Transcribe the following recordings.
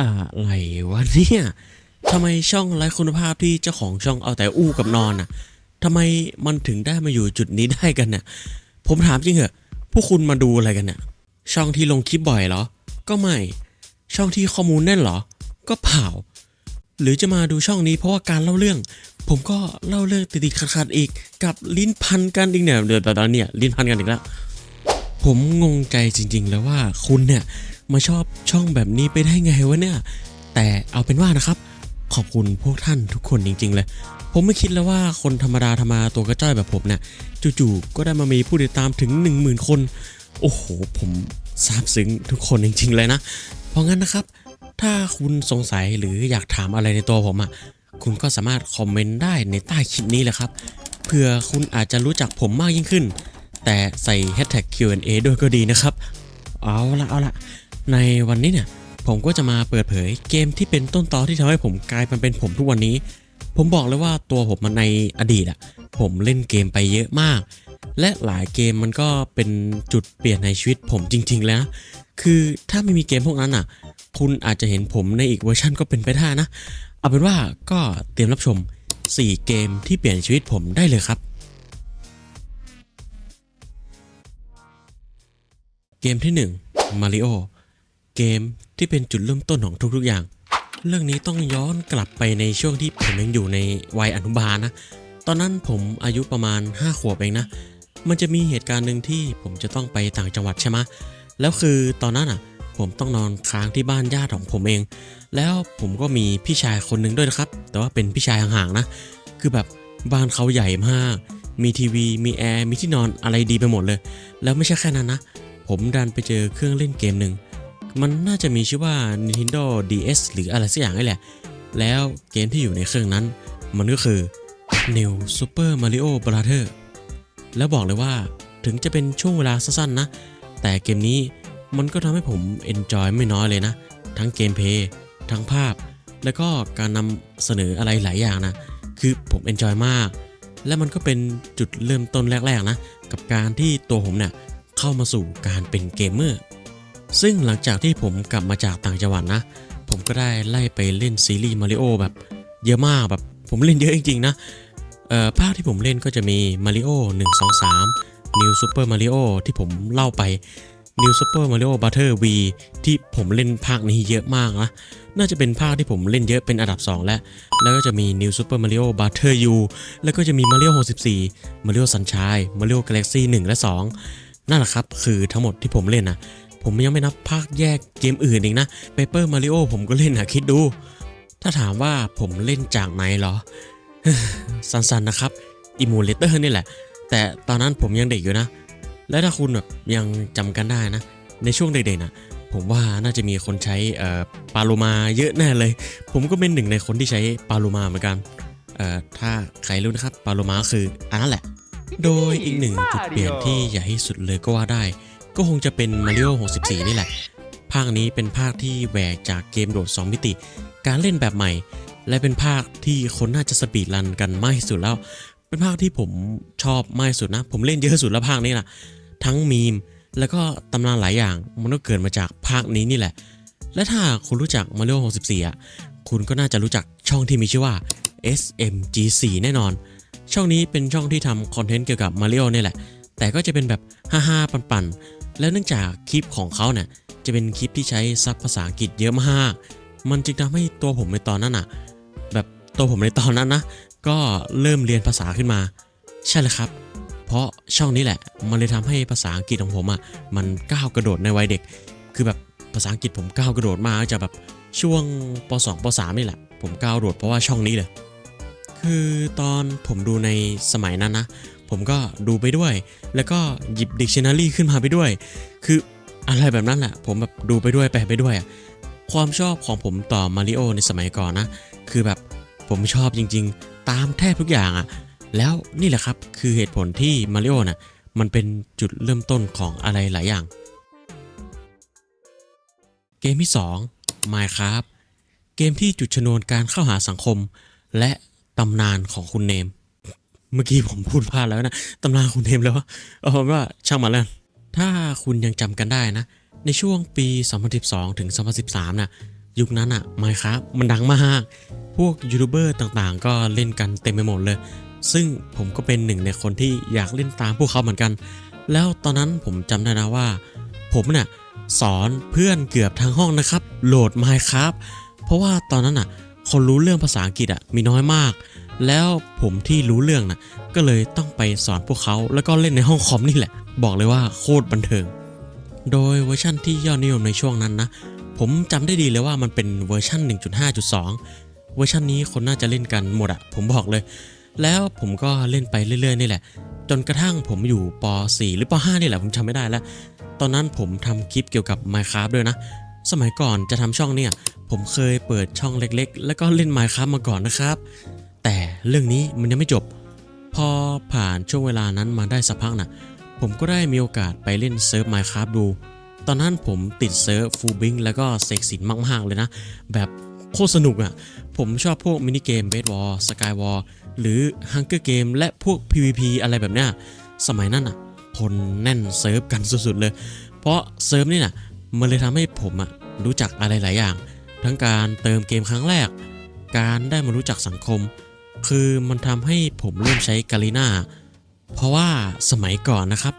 อะไรวะเนี่ยทำไมช่องไร้คุณภาพที่เจ้าของช่องเอาแต่อู้กับนอนอะทำไมมันถึงได้มาอยู่จุดนี้ได้กันเนี่ยผมถามจริงเหอะพวกคุณมาดูอะไรกันเนี่ยช่องที่ลงคลิปบ่อยเหรอ ก็ไม่ ช่องที่ข้อมูลแน่นเหรอ ก็เปล่า หรือจะมาดูช่องนี้เพราะว่าการเล่าเรื่อง ผมก็เล่าเรื่องติดๆขัดๆอีก กับลิ้นพันกันอีกเนี่ยเดี๋ยวตอนนี้ลิ้นพันกันอีกแล้ว ผมงงใจจริง ๆ แล้วว่าคุณเนี่ย มาชอบช่องแบบนี้ไปได้ไงวะเนี่ย แต่เอาเป็นว่านะครับ ขอบคุณพวกท่านทุกคนจริง ๆ เลย ผมไม่คิดแล้วว่าคนธรรมดาธรรมาตัวกระจ้อยแบบผมเนี่ยจู่ๆก็ได้มามีผู้ติดตามถึง 10,000 คน โอ้โห ผมซาบซึ้งทุกคนจริง ๆ เลยนะ เพราะงั้นนะครับ ถ้าคุณสงสัยหรืออยากถามอะไรในตัวผมอะคุณก็สามารถคอมเมนต์ได้ในใต้คลิปนี้แหละครับเพื่อคุณอาจจะรู้จักผมมากยิ่งขึ้น แต่ใส่ hashtag Q&A ด้วยก็ดีนะครับ เอาละเอาละ ในวันนี้เนี่ยผมก็จะมาเปิดเผยเกมที่เป็นต้นตอที่ทำให้ผมกลายมาเป็นผมทุกวันนี้ ผมบอกเลยว่าตัวผมมันในอดีตอะผมเล่นเกมไปเยอะมาก และหลายเกมมันก็เป็นจุดเปลี่ยนในชีวิตผมจริง ๆ แล้วนะคือถ้าไม่มีเกมพวกนั้นอะคุณอาจจะเห็นผมในอีกเวอร์ชันก็เป็นไปได้นะ เอาเป็นว่าก็เตรียมรับชม 4 เกมที่เปลี่ยนชีวิตผมได้เลยครับ เกมที่ 1 Mario เกมที่เป็นจุดเริ่มต้นของทุกๆอย่าง เรื่องนี้ต้องย้อนกลับไปในช่วงที่ผมยังอยู่ในวัยอนุบาลนะ ตอนนั้นผมอายุประมาณ 5 ขวบเองนะ มันจะมีเหตุการณ์หนึ่งที่ผมจะต้องไปต่างจังหวัดใช่ไหมแล้วคือตอนนั้นอะผมต้องนอนค้างที่บ้านญาติของผมเอง แล้วผมก็มีพี่ชายคนหนึ่งด้วยนะครับ แต่ว่าเป็นพี่ชายห่างๆนะ คือแบบบ้านเขาใหญ่มาก มีทีวี มีแอร์ มีที่นอนอะไรดีไปหมดเลย แล้วไม่ใช่แค่นั้นนะ ผมดันไปเจอเครื่องเล่นเกมหนึ่ง มันน่าจะมีชื่อว่า Nintendo DS หรืออะไรสักอย่างนี่แหละ แล้วเกมที่อยู่ในเครื่องนั้น มันก็คือ New Super Mario Brother แล้วบอกเลยว่าถึงจะเป็นช่วงเวลาสั้นๆนะ แต่เกมนี้มันก็ทำให้ผม enjoy ไม่น้อยเลยนะ ทั้งเกมเพย์ทั้งภาพ แล้วก็การนำเสนออะไรหลายอย่างนะ คือผม enjoy มาก และมันก็เป็นจุดเริ่มต้นแรกๆนะ กับการที่ตัวผมเนี่ยเข้ามาสู่การเป็นเกมเมอร์ ซึ่งหลังจากที่ผมกลับมาจากต่างจังหวัดนะ ผมก็ได้ไล่ไปเล่นซีรีส์มาริโอแบบเยอะมากแบบผมเล่นเยอะจริงๆนะเอ่อภาคที่ผมเล่นก็จะมี Mario 1 2 3 New Super Mario ที่ผมเล่าไป New Super Mario Butter V ที่ผมเล่นภาคนี้เยอะมากนะ น่าจะเป็นภาคที่ผมเล่นเยอะเป็นอันดับ 2 แล้ว แล้วก็จะมี New Super Mario Butter U แล้วก็จะมี Mario 64 Mario Sunshine Mario Galaxy 1 และ 2 นั่นแหละครับ คือทั้งหมดที่ผมเล่นนะ ผมยังไม่นับภาคแยกเกมอื่นอีกนะ Paper Mario ผมก็เล่นนะคิดดู ถ้าถามว่าผมเล่นจากไหนเหรอ สั้นๆนะครับ Emulator นี่แหละ แต่ตอนนั้นผมยังเด็กอยู่นะ และถ้าคุณแบบยังจำกันได้นะ ในช่วงเด็กๆนะผมว่าน่าจะมีคนใช้ปาโลมาเยอะแน่เลย ผมก็เป็นหนึ่งในคนที่ใช้ปาโลมาเหมือนกันถ้าใครรู้นะครับปาโลมาคืออันนั้นแหละ โดยอีกหนึ่งจุดเปลี่ยนที่ใหญ่ที่สุดเลยก็ว่าได้ ก็คงจะเป็น Mario 64 นี่แหละ ภาคนี้เป็นภาคที่แหวกจากเกมโดด 2 มิติ การเล่นแบบใหม่ และเป็นภาคที่คนน่าจะสปีดรันกันมากที่สุดแล้ว เป็นภาคที่ผมชอบมากที่สุดนะ ผมเล่นเยอะสุดแล้วภาคนี้นะทั้งมีม แล้วก็ตำนานหลายอย่างมันก็เกิดมาจากภาคนี้นี่แหละ และถ้าคุณรู้จัก Mario 64 อะ คุณก็น่าจะรู้จักช่องที่มีชื่อว่า SMG4 แน่นอน ช่องนี้เป็นช่องที่ทำคอนเทนต์เกี่ยวกับ Mario เนี่ยแหละ แต่ก็จะเป็นแบบฮ่าๆปั่นๆ แล้วเนื่องจากคลิปของเขาเนี่ยจะเป็นคลิปที่ใช้ซับภาษาอังกฤษเยอะมาก มันจึงทำให้ตัวผมในตอนนั้นอะ แบบตัวผมในตอนนั้นนะ ก็เริ่มเรียนภาษาขึ้นมา ใช่เลยครับ เพราะช่องนี้แหละ มันเลยทำให้ภาษาอังกฤษของผมอะ มันก้าวกระโดดในวัยเด็ก คือแบบภาษาอังกฤษผมก้าวกระโดดมาจากแบบช่วงป .2 ป .3 นี่แหละ ผมก้าวกระโดดเพราะว่าช่องนี้เลย คือตอนผมดูในสมัยนั้นนะ ผมก็ดูไปด้วย แล้วก็หยิบ Dictionary ขึ้นมาไปด้วย คืออะไรแบบนั้นแหละ ผมแบบดูไปด้วยแปลไปด้วย ความชอบของผมต่อมาริโอในสมัยก่อนนะ คือแบบผมชอบจริง ๆ ตามแทบทุกอย่างอะแล้วนี่แหละครับคือเหตุผลที่มาริโอน่ะมันเป็นจุดเริ่มต้นของอะไรหลายอย่าง เกมที่ 2 Minecraft เกมที่จุดชนวนการเข้าหาสังคม และตำนานของคุณเนม เมื่อกี้ผมพูดพลาดแล้วนะตำนานคุณเนมแล้วว่าเอาเป็นว่าช่างมาแล้ว ถ้าคุณยังจำกันได้นะ ในช่วงปี 2012 ถึง 2013น่ะ ยุคนั้นอะไมครับมันดังมาก พวกยูทูบเบอร์ต่างๆ ก็เล่นกันเต็มไปหมดเลย ซึ่งผมก็เป็นหนึ่งในคนที่อยากเล่นตามพวกเขาเหมือนกัน แล้วตอนนั้นผมจำได้นะว่า ผมเนี่ยสอนเพื่อนเกือบทั้งห้องนะครับ โหลด Minecraft เพราะว่าตอนนั้นอะคนรู้เรื่องภาษาอังกฤษอะมีน้อยมาก แล้วผมที่รู้เรื่องนะก็เลยต้องไปสอนพวกเขาแล้วก็เล่นในห้องคอมนี่แหละ บอกเลยว่าโคตรบันเทิง โดยเวอร์ชั่นที่ยอดนิยมในช่วงนั้นนะ ผมจำได้ดีเลยว่ามันเป็นเวอร์ชัน1.5.2 เวอร์ชันนี้คนน่าจะเล่นกันหมดอะผมบอกเลย แล้วผมก็เล่นไปเรื่อยๆนี่แหละ จนกระทั่งผมอยู่ป .4 หรือป .5 นี่แหละผมจำไม่ได้แล้ว ตอนนั้นผมทำคลิปเกี่ยวกับ Minecraft ด้วยนะ สมัยก่อนจะทำช่องเนี่ยผมเคยเปิดช่องเล็กๆ แล้วก็เล่น Minecraft มาก่อนนะครับ แต่เรื่องนี้มันยังไม่จบ พอผ่านช่วงเวลานั้นมาได้สักพักน่ะ ผมก็ได้มีโอกาสไปเล่นเซิร์ฟ Minecraft ดู ตอนนั้นผมติดเซิร์ฟฟูบิงแล้วก็เสกสินมาก ๆ เลยนะ แบบโคตรสนุกอะ่ะ ผมชอบพวกมินิเกมเบสวอลสกายวอลหรือฮังเกอร์เกมและพวก PVP อะไรแบบเนี้ยสมัยนั้นอะคนแน่นเซิร์ฟกันสุดๆเลย เพราะเซิร์ฟนี่น่ะมันเลยทำให้ผมอะรู้จักอะไรหลายอย่าง ทั้งการเติมเกมครั้งแรก การได้มารู้จักสังคม คือมันทำให้ผมเริ่มใช้กาลิน่าเพราะว่าสมัยก่อนนะครับ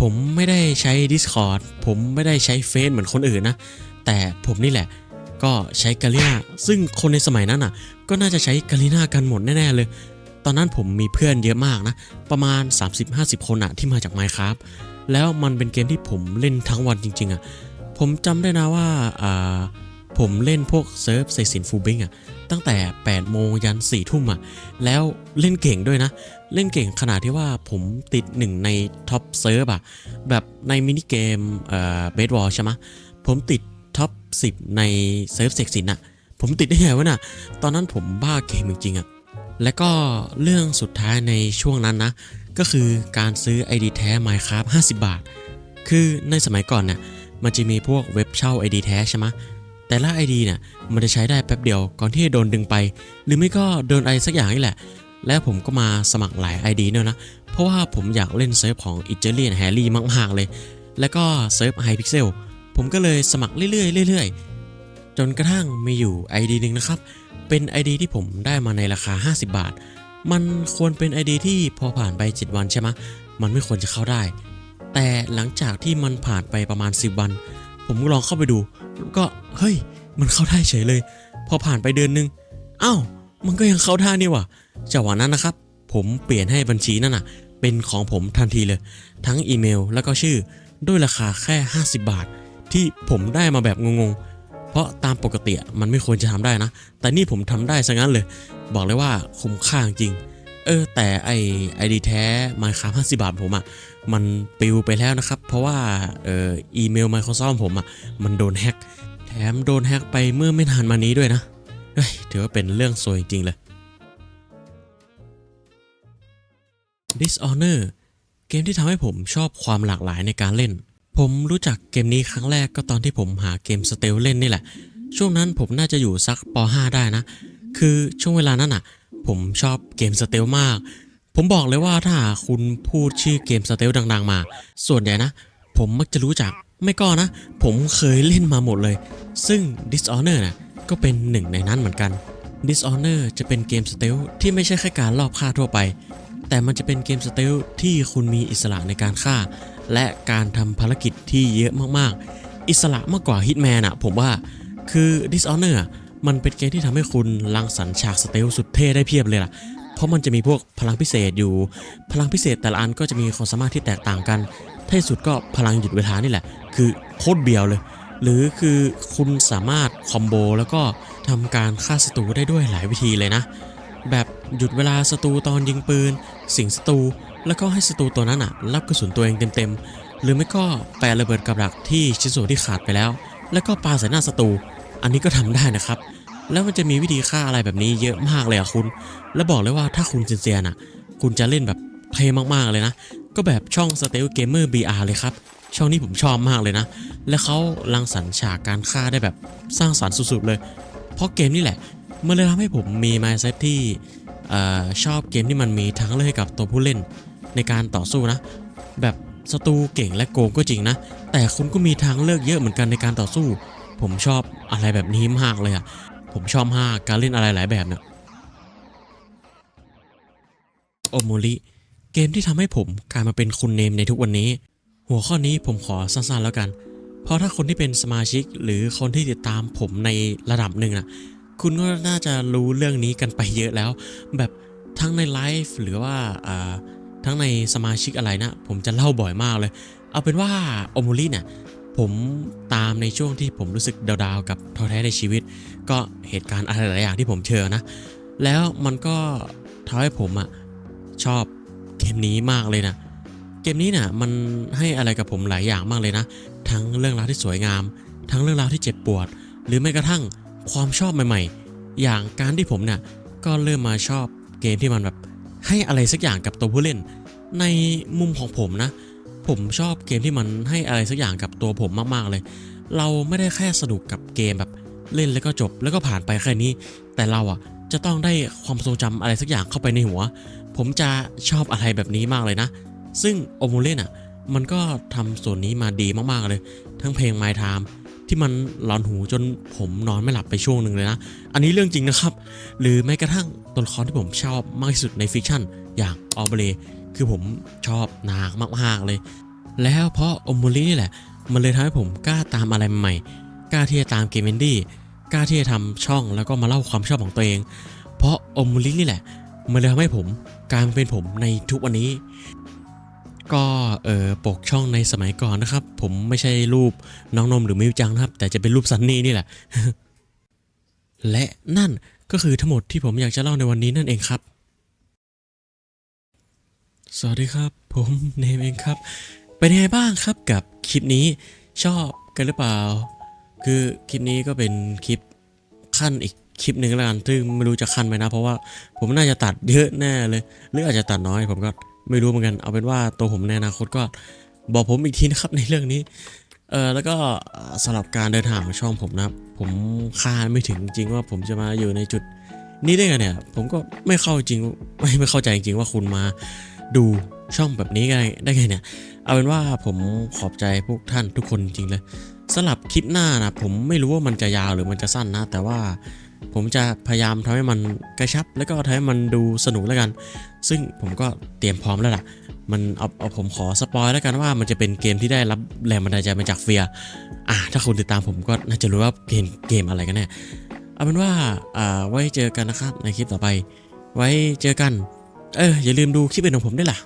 ผมไม่ได้ใช้ Discord ผมไม่ได้ใช้เฟซเหมือนคนอื่นนะ แต่ผมนี่แหละก็ใช้กาลิน่าซึ่งคนในสมัยนั้นอะ ก็น่าจะใช้กาลิน่ากันหมดแน่ๆเลย ตอนนั้นผมมีเพื่อนเยอะมากนะ ประมาณ 30-50 คนอะที่มาจาก Minecraft แล้วมันเป็นเกมที่ผมเล่นทั้งวันจริง ๆอะผมจำได้นะว่าอ่า ผมเล่นพวกเซิร์ฟเซซินฟูบิงอะตั้งแต่ 8 โมงยัน 4 ทุ่มอะแล้วเล่นเก่งด้วยนะ เล่นเก่งขนาดที่ว่าผมติดหนึ่งในท็อปเซิร์ฟอะแบบในมินิเกมเอ่อเบสบอลใช่ไหมผมติดท็อป 10 ในเซิร์ฟเซกซินอะผมติดได้ไงวะน่ะ ตอนนั้นผมบ้าเกมจริงๆอะและก็เรื่องสุดท้ายในช่วงนั้นนะ ก็คือการซื้อ ID แท้ Minecraft 50 บาท คือในสมัยก่อนเนี่ยมันจะมีพวกเว็บเช่า ID แท้ใช่ไหม แต่ละ ID เนี่ยมันจะใช้ได้แป๊บเดียวก่อนที่จะโดนดึงไป หรือไม่ก็โดนอะไรสักอย่างนี่แหละ แล้วผมก็มาสมัครหลาย ID เนี่ยนะ เพราะว่าผมอยากเล่นเซิร์ฟของ i t a l i a n Harry มากๆเลย แล้วก็เซิร์ฟ Hypixel ผมก็เลยสมัครเรื่อยๆเรื่อยๆ จนกระทั่งมีอยู่ ID หนึ่งนะครับ เป็น ID ที่ผมได้มาในราคา 50 บาท มันควรเป็น ID ที่พอผ่านไป 7 วันใช่ไหมมันไม่ควรจะเข้าได้ แต่หลังจากที่มันผ่านไปประมาณ 10 วัน ผมก็ลองเข้าไปดูแล้วก็เฮ้ย มันเข้าได้เฉยเลย พอผ่านไปเดือนนึงอ้าวมันก็ยังเข้าได้นี่ว่ะจังหวะนั้นนะครับ ผมเปลี่ยนให้บัญชีนั่นน่ะ เป็นของผมทันทีเลย ทั้งอีเมลแล้วก็ชื่อด้วยราคาแค่ 50 บาท ที่ผมได้มาแบบงงๆ เพราะตามปกติมันไม่ควรจะทำได้นะ แต่นี่ผมทำได้ซะงั้นเลย บอกเลยว่าคุ้มค่าจริง เออแต่ไอไอดีแท้ Minecraft 50บาทผมอะ่ะมันปิวไปแล้วนะครับ เพราะว่าเอออีเมล Microsoft ผมอะ่ะมันโดนแฮ็กแถมโดนแฮ็กไปเมื่อไม่นานมานี้ด้วยนะเฮ้ยถือว่าเป็นเรื่องซวยจริงๆเลย Dishonor เกมที่ทำให้ผมชอบความหลากหลายในการเล่น ผมรู้จักเกมนี้ครั้งแรกก็ตอนที่ผมหาเกมสเตลเล่นนี่แหละ ช่วงนั้นผมน่าจะอยู่สักป .5 ได้นะ คือช่วงเวลานั้นอะ ผมชอบเกมสเตลมาก ผมบอกเลยว่าถ้าคุณพูดชื่อเกมสเตลดัง ๆ มา ส่วนใหญ่นะ ผมมักจะรู้จักไม่ก็นะ ผมเคยเล่นมาหมดเลย ซึ่ง Dishonor นะก็เป็นหนึ่งในนั้นเหมือนกัน Dishonor จะเป็นเกมสเตลที่ไม่ใช่แค่การลอบฆ่าทั่วไป แต่มันจะเป็นเกมสเตลที่คุณมีอิสระในการฆ่า และการทำภารกิจที่เยอะมากๆ อิสระมากกว่า Hitman อะผมว่าคือ Dishonor อะ มันเป็นเกมที่ทำให้คุณรังสรรฉากสเตลสุดเท่ได้เพียบเลยล่ะ เพราะมันจะมีพวกพลังพิเศษอยู่ พลังพิเศษแต่ละอันก็จะมีความสามารถที่แตกต่างกันท้ายสุดก็พลังหยุดเวลานี่แหละ คือโคตรเบียวเลย หรือคือคุณสามารถคอมโบแล้วก็ทำการฆ่าศัตรูได้ด้วยหลายวิธีเลยนะ แบบหยุดเวลาศัตรูตอนยิงปืน สิงศัตรูแล้วก็ให้ศัตรูตัวนั้นอะรับกระสุนตัวเองเต็มๆ หรือไม่ก็แปลระเบิดกับดักที่ชิ้นส่วนที่ขาดไปแล้ว แล้วก็ปาใส่หน้าศัตรู อันนี้ก็ทำได้นะครับ แล้วมันจะมีวิธีฆ่าอะไรแบบนี้เยอะมากเลยอะคุณ แล้วบอกเลยว่าถ้าคุณเซียนๆน่ะ คุณจะเล่นแบบเท่มากๆเลยนะ ก็แบบช่อง Steel Gamer BR เลยครับ ช่องนี้ผมชอบมากเลยนะ และเขารังสรรค์ฉากการฆ่าได้แบบสร้างสรรค์สุดๆเลย เพราะเกมนี่แหละ มันเลยทำให้ผมมี mindset ที่ชอบเกมที่มันมีทั้งเลือกให้กับตัวผู้เล่นในการต่อสู้นะ แบบศัตรูเก่งและโกงก็จริงนะ แต่คุณก็มีทางเลือกเยอะเหมือนกันในการต่อสู้ ผมชอบอะไรแบบนี้มากเลยอะ ผมชอบมากการเล่นอะไรหลายแบบเนี่ยโอโมริเกมที่ทำให้ผมกลายมาเป็นคุณเนมในทุกวันนี้ หัวข้อนี้ผมขอสั้นๆแล้วกัน เพราะถ้าคนที่เป็นสมาชิกหรือคนที่ติดตามผมในระดับหนึ่งนะคุณก็น่าจะรู้เรื่องนี้กันไปเยอะแล้ว แบบทั้งในไลฟ์หรือว่าอ่าทั้งในสมาชิกอะไรนะ ผมจะเล่าบ่อยมากเลย เอาเป็นว่าโอมูลี่เนี่ย ผมตามในช่วงที่ผมรู้สึกดาวๆกับท้อแท้ในชีวิต ก็เหตุการณ์อะไรหลายอย่างที่ผมเจอนะ แล้วมันก็ทำให้ผมอะชอบเกมนี้มากเลยนะเกมนี้เนี่ยมันให้อะไรกับผมหลายอย่างมากเลยนะ ทั้งเรื่องราวที่สวยงาม ทั้งเรื่องราวที่เจ็บปวด หรือแม้กระทั่งความชอบใหม่ๆ อย่างการที่ผมเนี่ยก็เริ่มมาชอบเกมที่มันแบบให้อะไรสักอย่างกับตัวผู้เล่น ในมุมของผมนะ ผมชอบเกมที่มันให้อะไรสักอย่างกับตัวผมมากๆเลย เราไม่ได้แค่สนุกกับเกมแบบเล่นแล้วก็จบแล้วก็ผ่านไปแค่นี้ แต่เราอะจะต้องได้ความทรงจำอะไรสักอย่างเข้าไปในหัว ผมจะชอบอะไรแบบนี้มากเลยนะ ซึ่งโอมูเล่นอะ มันก็ทำส่วนนี้มาดีมากๆเลย ทั้งเพลง My Time ที่มันหลอนหูจนผมนอนไม่หลับไปช่วงหนึ่งเลยนะ อันนี้เรื่องจริงนะครับ หรือแม้กระทั่งตัวละครที่ผมชอบมากที่สุดในฟิกชั่น อย่างออเบเล คือผมชอบนางมากๆเลย แล้วเพราะอมูลี่นี่แหละ มันเลยทำให้ผมกล้าตามอะไรใหม่ กล้าที่จะตามเกมเอนดี้ กล้าที่จะทำช่องแล้วก็มาเล่าความชอบของตัวเอง เพราะอมูลี่นี่แหละ มันเลยทำให้ผมกลายเป็นผมในทุกวันนี้ ก็เออปกช่องในสมัยก่อนนะครับ ผมไม่ใช่รูปน้องนมหรือมิวจังนะครับ แต่จะเป็นรูปซันนี่นี่แหละ และนั่นก็คือทั้งหมดที่ผมอยากจะเล่าในวันนี้นั่นเองครับ สวัสดีครับ ผมเนมเองครับ เป็นยังไงบ้างครับกับคลิปนี้ชอบกันหรือเปล่า คือคลิปนี้ก็เป็นคลิปขั้นอีกคลิปหนึ่งแล้วกันซึ่งไม่รู้จะขั้นไหมนะ เพราะว่าผมน่าจะตัดเยอะแน่เลย หรืออาจจะตัดน้อย ผมก็ไม่รู้เหมือนกัน เอาเป็นว่าตัวผมในอนาคตก็บอกผมอีกทีนะครับในเรื่องนี้ เออแล้วก็สำหรับการเดินทางของช่องผมนะครับ ผมคาดไม่ถึงจริงว่าผมจะมาอยู่ในจุดนี้ได้ไงเนี่ย ผมก็ไม่เข้าจริงไม่ไม่เข้าใจจริงว่าคุณมา ดูช่องแบบนี้ได้ได้ไงเนี่ย เอาเป็นว่าผมขอบใจพวกท่านทุกคนจริงเลยสำหรับคลิปหน้านะผมไม่รู้ว่ามันจะยาวหรือมันจะสั้นนะ แต่ว่าผมจะพยายามทำให้มันกระชับ แล้วก็ทำให้มันดูสนุกแล้วกัน ซึ่งผมก็เตรียมพร้อมแล้วล่ะ มันเอาเอาผมขอสปอยแล้วกันว่ามันจะเป็นเกมที่ได้รับแรงบันดาลใจมาจากเฟียอะถ้าคุณติดตามผมก็น่าจะรู้ว่าเกมเกมอะไรกันแน่เอาเป็นว่าอ่าไว้เจอกันนะครับในคลิปต่อไป ไว้เจอกัน เอออย่าลืมดูคลิปเป็นของผมด้วยล่ะ